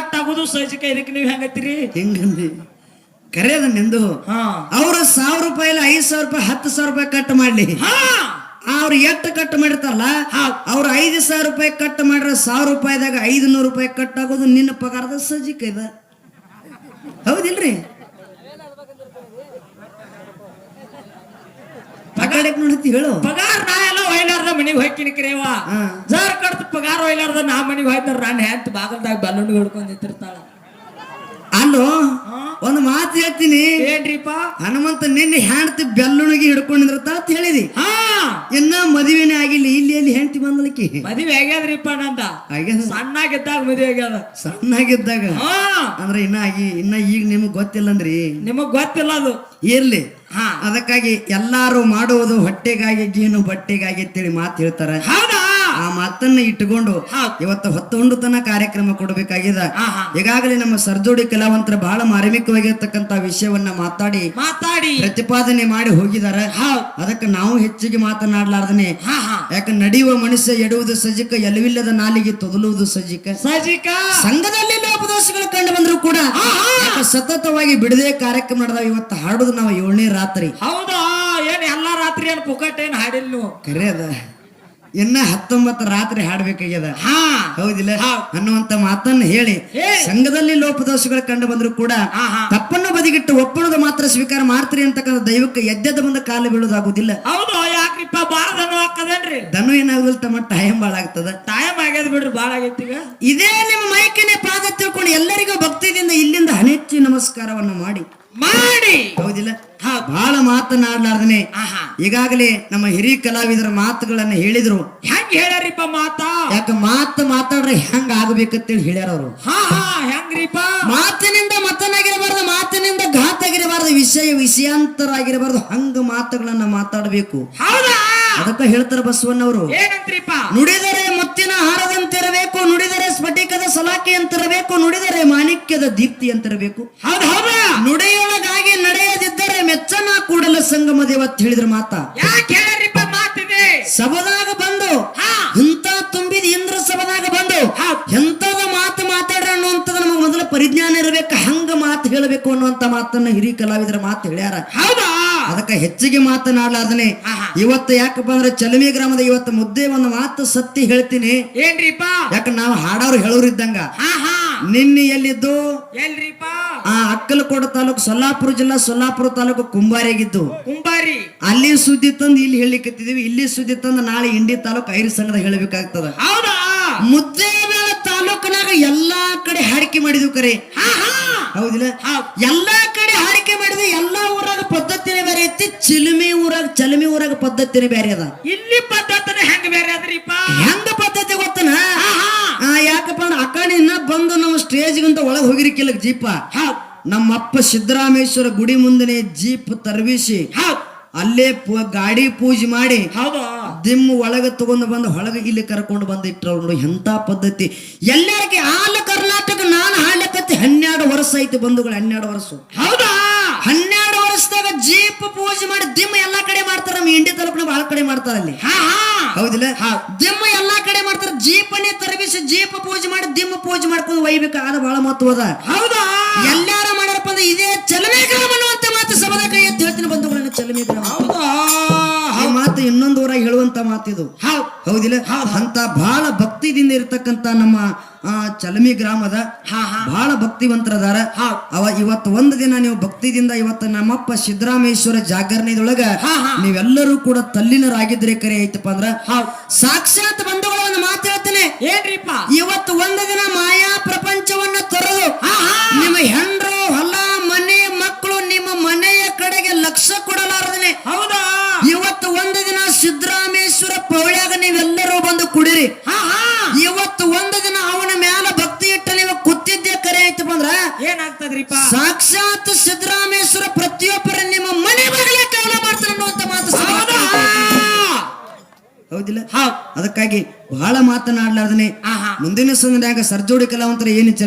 Cut ಆಗೋದು ಸಹಜಕ ಇದಕ್ಕೆ ನೀವು ಹೆಂಗತ್ತೀರಿ? ಹಿಂಗಂದಿ? ಕರೆಯದ ನಿಂದು? ಅವ್ರ ಸಾವಿರ ರೂಪಾಯಿ ಐದ್ ಸಾವಿರ ರೂಪಾಯಿ ಹತ್ತು ಸಾವಿರ ರೂಪಾಯಿ ಕಟ್ ಮಾಡ್ಲಿ. ಅವ್ರು ಎಷ್ಟು ಕಟ್ ಮಾಡಿರ್ತಾರಲ್ಲ ಅವ್ರ ಐದ್ ಸಾವಿರ ರೂಪಾಯಿ ಕಟ್ ಮಾಡ್ರ ಸಾವಿರ ರೂಪಾಯಿದಾಗ ಐದು ನೂರು ರೂಪಾಯಿ ಕಟ್ ಆಗೋದು ನಿನ್ನ ಪಗಾರದ ಸಜ್ಜಿಕ ಇದ. ಹೌದಿಲ್ರಿ? ಪಗಾಡಕ್ ನೋಡತ್ತಿ ಹೇಳು. ಪಗಾರ ನಾ ಎಲ್ಲ ಮನಿಗೆ ಹೋಗ್ತೀನಿ ಕರೇವ ಜಾರ್ ಕಡ್ತ ಪಗಾರ ಒಯ್ಲಾರ್ದ ನಾ ಮನಿಗೆ ಹೋಯ್ತಾರ ನಾನು ಹೆಂತ ಬಾಗಲ್ದಾಗ ಬಲೂನ್ ಹಿಡ್ಕೊಂಡ್ ನಿಂತಿರ್ತಾಳ. ಅಲ್ಲೋ? ಒಂದು ಮಾತು ಹೇಳ್ತೀನಿ. ಏನ್ರಿಪ್ಪ? ಹನುಮಂತ ನಿನ್ನೆ ಹೆಂಡತಿ ಬೆಲ್ಲುಣಿಗೆ ಹಿಡ್ಕೊಂಡಿರ್ತಾಳ ಅಂತ ಹೇಳಿದಿ. ಹಾ. ಇನ್ನ ಮದುವೆನೇ ಆಗಿಲ್ಲ ಇಲ್ಲಿ ಎಲ್ಲಿ ಹೆಂಡತಿ ಬಂದಲಕ್ಕಿ ಮದುವೆ ಆಗ್ಯಾದ್ರಿಪ್ಪ ನಂದ. ಸಣ್ಣಾಗಿದ್ದಾಗ ಮದುವೆ ಆಗ್ಯಾದ. ಸಣ್ಣಾಗಿದ್ದಾಗ? ಹಾ. ಅಂದ್ರೆ ಇನ್ನ ಆಗಿ ಇನ್ನ ಈಗ ನಿಮಗ್ ಗೊತ್ತಿಲ್ಲ ಅಂದ್ರಿ ನಿಮಗ್ ಗೊತ್ತಿಲ್ಲ ಅದು. ಇರ್ಲಿ. ಅದಕ್ಕಾಗಿ ಎಲ್ಲಾರು ಮಾಡುವುದು ಹೊಟ್ಟೆಗಾಗಿ ಜೀನು ಬಟ್ಟೆಗಾಗಿ ಅಂತೇಳಿ ಮಾತು ಹೇಳ್ತಾರೆ. ಆ ಮಾತನ್ನ ಇಟ್ಟುಕೊಂಡು. ಇವತ್ತು ಹೊತ್ತೊಂಡು ತನ ಕಾರ್ಯಕ್ರಮ ಕೊಡಬೇಕಾಗಿದೆ. ಈಗಾಗಲೇ ನಮ್ಮ ಸರ್ಜೋಡಿ ಕಲಾವಂತರ ಬಹಳ ಮಾರ್ಮಿಕವಾಗಿರ್ತಕ್ಕಂತ ವಿಷಯವನ್ನ ಮಾತಾಡಿ ಮಾತಾಡಿ. ಪ್ರತಿಪಾದನೆ ಮಾಡಿ ಹೋಗಿದಾರ ಹೌದ್ ಅದಕ್ಕೆ ನಾವು ಹೆಚ್ಚಿಗೆ ಮಾತನಾಡ್ಲಾರ್ದನೆ. ಯಾಕೆ ನಡೆಯುವ ಮನುಷ್ಯ ಎಡುವುದು ಸಜಿಕ ಎಲ್ಲವಿಲ್ಲದ ನಾಲಿಗೆ ತೊದಲುವುದು ಸಜಿಕ ಸಜಿಕ ಸಂಘದಲ್ಲಿ ಲೋಪದೋಷಗಳು ಕಂಡು ಬಂದ್ರು ಕೂಡ ಸತತವಾಗಿ ಬಿಡದೆ ಕಾರ್ಯಕ್ರಮ ನಡೆದ ಇವತ್ತು ಹಾಡುದು ನಾವು ಏಳನೇ ರಾತ್ರಿ. ಹೌದಾ? ಏನ್ ಎಲ್ಲಾ ರಾತ್ರಿ ಏನ್ ಪುಕಟ್ ಏನ್ ಹಾಡಿಲ್ ನೀವು ಕರೆ ಅದ. ಇನ್ನ ಹತ್ತೊಂಬತ್ತು ರಾತ್ರಿ ಹಾಡ್ಬೇಕಾಗ್ಯದ. ಹಾ. ಹೌದಿಲ್ಲ? ಹೌದ್. ಅನ್ನುವಂತ ಮಾತನ್ನ ಹೇಳಿ. ಸಂಘದಲ್ಲಿ ಲೋಪದೋಷಗಳು ಕಂಡು ಬಂದ್ರು ಕೂಡ. ತಪ್ಪನ್ನು ಬದಿಗಿಟ್ಟು ಒಪ್ಪಣದ ಮಾತ್ರ ಸ್ವೀಕಾರ ಮಾಡ್ತೀರಿ ಅಂತಕ್ಕಂಥ ದೈವಕ್ಕೆ ಎದ್ದೆದ ಬಂದ ಕಾಲು ಬೀಳೋದಾಗುದಿಲ್ಲ ಹೌದು ಯಾಕ್ರಿಪ್ಪ? ಬಾಳ ದನ ಹಾಕದೇನ್ರಿ? ದನು ಏನಾಗುದಿಲ್ಲ ತಮ್ಮ ಟೈಮ್ ಬಾಳ ಆಗ್ತದ. ಟೈಮ್ ಆಗ್ಯದ ಬಿಡ್ರಿ ಬಾಳ ಆಗೈತಿ ಈಗ. ಇದೇ ನಿಮ್ಮ ಮೈಕನೆ ಪಾದ ತಿಳ್ಕೊಂಡು ಎಲ್ಲರಿಗೂ ಭಕ್ತಿದಿಂದ ಇಲ್ಲಿಂದ ಹನೆಚ್ಚಿ ನಮಸ್ಕಾರವನ್ನು ಮಾಡಿ. ಮಾಡಿ. ಹೌದಿಲ್ಲ? ಹೌದ್. ಬಹಳ ಮಾತನಾಡ್ಲಾರ್ದನೆ. ಈಗಾಗಲೇ ನಮ್ಮ ಹಿರಿಯ ಕಲಾವಿದರ ಮಾತುಗಳನ್ನ ಹೇಳಿದ್ರು. ಹೆಂಗ್ ಹೇಳ್ಯಾರಿಪ್ಪ ಮಾತಾ? ಯಾಕ ಮಾತು ಮಾತಾಡ್ರೆ ಹೆಂಗ ಆಗ್ಬೇಕಂತೇಳಿ ಹೇಳ್ಯಾರ ಅವರು. ಹಾ ಹಾ ಹೆಂಗ್ರಿಪ್ಪ? ಮಾತಿನಿಂದ ಮತನಾಗಿರಬಾರ್ದು ಮಾತಿನಿಂದ ಘಾತಾಗಿರಬಾರ್ದು ವಿಷಯ ವಿಷಯಾಂತರ ಆಗಿರಬಾರ್ದು ಹಂಗ ಮಾತುಗಳನ್ನ ಮಾತಾಡಬೇಕು. ಹೌದಾ? ಅದಕ್ಕ ಹೇಳ್ತಾರ ಬಸವಣ್ಣವರು. ನುಡಿದರೆ ಮುತ್ತಿನ ಹಾರದಂತಿರಬೇಕು ನುಡಿದರೆ ಸ್ಫಟಿಕದ ಸಲಾಕೆ ಅಂತಿರಬೇಕು ನುಡಿದರೆ ಮಾಣಿಕ್ಯದ ದೀಪ್ತಿ ಅಂತಿರಬೇಕು ಹೌದ್ ಹೌದಾ. ಕೂಡಲ ಸಂಗಮ ದೇವತ್ ಹೇಳಿದ್ರ ಮಾತ. ಯಾಕೆ ಮಾತಿದೆ ಸಭದಾಗ ಬಂದು ಇಂತ ತುಂಬಿದ ಇಂದ್ರ ಸಭದಾಗ ಬಂದು. ಎಂತದ ಮಾತು ಮಾತಾಡ್ರ ಅನ್ನುವಂಥದ್ದು ನಮಗೆ ಮೊದಲ ಪರಿಜ್ಞಾನ ಇರಬೇಕು ಹಂಗ ಮಾತು ಹೇಳಬೇಕು ಅನ್ನುವಂತ ಮಾತನ್ನ ಹಿರಿಯ ಕಲಾವಿದರ ಮಾತು ಹೇಳ್ಯಾರ. ಹೌದಾ? ಅದಕ್ಕೆ ಹೆಚ್ಚಿಗೆ ಮಾತನಾಡ್ಲಾರ್ದನೆ. ಇವತ್ತು ಯಾಕಪ್ಪ ಅಂದ್ರೆ ಚಲಮಿ ಗ್ರಾಮದ ಇವತ್ತು ಮುದ್ದೆ ಒಂದು ಮಾತು ಸತ್ತಿ ಹೇಳ್ತೀನಿ. ಏನ್ರಿಪ್ಪ? ಯಾಕ ನಾವು ಹಾಡೋರು ಹೇಳೋರು ಇದ್ದಂಗ. ಹಾ ಹಾ. ನಿನ್ನೆ ಎಲ್ಲಿದ್ದು ಎಲ್ರಿಪ್ಪ? ಆ ಅಕ್ಕಲಕೋಟ ತಾಲೂಕು ಸೊಲ್ಲಾಪುರ ಜಿಲ್ಲಾ ಸೊಲ್ಲಾಪುರ ತಾಲೂಕು ಕುಂಬಾರಿಯಾಗಿದ್ದು. ಕುಂಬಾರಿ. ಅಲ್ಲಿ ಸುದ್ದಿ ತಂದು ಇಲ್ಲಿ ಹೇಳಿಕತ್ತಿದೀವಿ ಇಲ್ಲಿ ಸುದ್ದಿ ತಂದು ನಾಳೆ ಇಂಡಿ ತಾಲೂಕು ಐರಿ ಸಂಘದ ಹೇಳಬೇಕಾಗ್ತದ. ಹೌದಾ? ಮುದ್ದೇಬೇಳ ತಾಲೂಕಿನಾಗ ಎಲ್ಲಾ ಕಡೆ ಹಾಡಿಕೆ ಮಾಡಿದ್ವಿ ಕರೆ. ಹೌದಿಲ್ಲ? ಎಲ್ಲಾ ಕಡೆ ಹಾಡಿಕೆ ಮಾಡಿದ್ವಿ ಎಲ್ಲಾ ಊರಾಗ ಪದ್ಧತಿನೇ ಬೇರೆ ಐತಿ. ಚಿಲುಮಿ ಊರಾಗ ಚಲಮಿ ಊರಾಗ ಪದ್ಧತಿನೇ ಬೇರೆ ಅದ. ಇಲ್ಲಿ ಪದ್ಧತಿನೇ ಹೆಂಗ್ ಬೇರೆ ಅದ್ರಿಪ್ಪ? ಹೆಂಗ ಪದ್ಧತಿ ಗೊತ್ತನ ಹಾ ಹಾ ಆ, ಯಾಕಪ್ಪ ಅಂದ್ರೆ ಅಕಾಡಿ ಇನ್ನ ಬಂದು ನಮ್ಮ ಸ್ಟೇಜ್ಗಿಂತ ಒಳಗೆ ಹೋಗಿರಿಕಿಲ್ಲ ಜೀಪ. ನಮ್ಮ ನಮ್ಮಪ್ಪ ಸಿದ್ದರಾಮೇಶ್ವರ ಗುಡಿ ಮುಂದನೆ ಜೀಪ್ ತರ್ವಿಸಿ. ಹಾ ಅಲ್ಲೇ ಗಾಡಿ ಪೂಜೆ ಮಾಡಿ ದಿಮ್ಮ ಒಳಗೆ ತಗೊಂಡು ಬಂದು ಒಳಗೆ ಇಲ್ಲಿ ಕರ್ಕೊಂಡು ಬಂದು ಇಟ್ಟರು ನೋಡಿ ಎಂತ ಪದ್ಧತಿ. ಎಲ್ಲರಿಗೆ ಆಲ ಕರ್ನಾಟಕ ನಾನು ಹಾಡ್ಲಕತ್ತಿ ಹನ್ನೆರಡು ವರ್ಷ ಐತಿ ಬಂಧುಗಳು ಹನ್ನೆರಡು ವರ್ಷ. ಹೌದಾ? ಹನ್ನೆರಡು ವರ್ಷದಾಗ ಜೀಪ್ ಪೂಜೆ ಮಾಡಿ ದಿಮ್ಮ ಎಲ್ಲಾ ಕಡೆ ಮಾಡ್ತಾರ ನಮ್ಮ ಇಂಡಿ ತಲುಪಿನ ಬಹಳ ಕಡೆ ಮಾಡ್ತಾರ ಅಲ್ಲಿ. ಹಾ ಹಾ. ಹೌದಿಲ್ಲ? ದಿಮ್ಮ ಎಲ್ಲಾ ಕಡೆ ಮಾಡ್ತಾರ ಜೀಪನೇ ತರಗಿಸಿ ಜೀಪ್ ಪೂಜೆ ಮಾಡಿ ಪೂಜೆ ಮಾಡ್ಕೊಂಡು ಒಯ್ಬೇಕು ಆದ ಬಹಳ ಮಹತ್ವದ ಹೌದಾ? ಎಲ್ಲಾರ ಮಾಡ್ಯಾರಪ್ಪ ಅಂದ್ರೆ ಇದೇ ಚಲಮೆ ಗ್ರಾಮ ಅನ್ನುವಂತ ಮಾತು ಸಭದ ಕೈ ಎತ್ತಿ ಹೇಳ್ತೀನಿ ಬಂಧುಗಳನ್ನ ಚಲಮೆ ಗ್ರಾಮ ಹೌದಾ? ಆ ಮಾತು ಇನ್ನೊಂದು ಊರಾಗ ಹೇಳುವಂತ ಮಾತಿದು ಹೌದ್. ಹೌದಿಲ್ಲ? ಅಂತ ಬಹಳ ಭಕ್ತಿದಿಂದ ಇರತಕ್ಕಂತ ನಮ್ಮ ಆ ಚಲಮಿ ಗ್ರಾಮದ ಬಹಳ ಭಕ್ತಿವಂತರದಾರ. ಅವ ಇವತ್ತು ಒಂದು ದಿನ ನೀವು ಭಕ್ತಿದಿಂದ ಇವತ್ತು ನಮ್ಮಪ್ಪ ಸಿದ್ದರಾಮೇಶ್ವರ ಜಾಗರಣೆದೊಳಗ. ನೀವೆಲ್ಲರೂ ಕೂಡ ತಲ್ಲಿನರಾಗಿದ್ರೆ ಕರೆ ಐತಪ್ಪ ಅಂದ್ರ. ಸಾಕ್ಷಾತ್ ಬಂಧುಗಳ ಒಂದು ಮಾತು ಹೇಳ್ತೇನೆ. ಏನ್ರಿಪ್ಪ? ಇವತ್ತು ಒಂದು ದಿನ ಮಾಯಾ ಪ್ರಪಂಚವನ್ನ ತೊರೆದು ನಿಮ್ಮ ಹೆಂಡ್ರು ಸಾಕ್ಷಾತ್ ಸಿದ್ದರಾಮೇಶ್ವರ ಪ್ರತಿಯೊಬ್ಬರ ನಿಮ್ಮ ಮನೆ ಬಾಗಿಲೇ ಕವಲ ಮಾಡ್ತಾರೆ ಅನ್ನುವಂತ ಮಾತು ಹೌದಾ? ಹೌದಿಲ್ಲ? ಹೌದ್. ಅದಕ್ಕಾಗಿ ಬಹಳ ಮಾತನಾಡ್ಲಾರ್ದನೆ. ಮುಂದಿನ ಸಂಘದಾಗ ಸರ್ಜೋಡಿ ಕಲಾವಂತರ ಏನು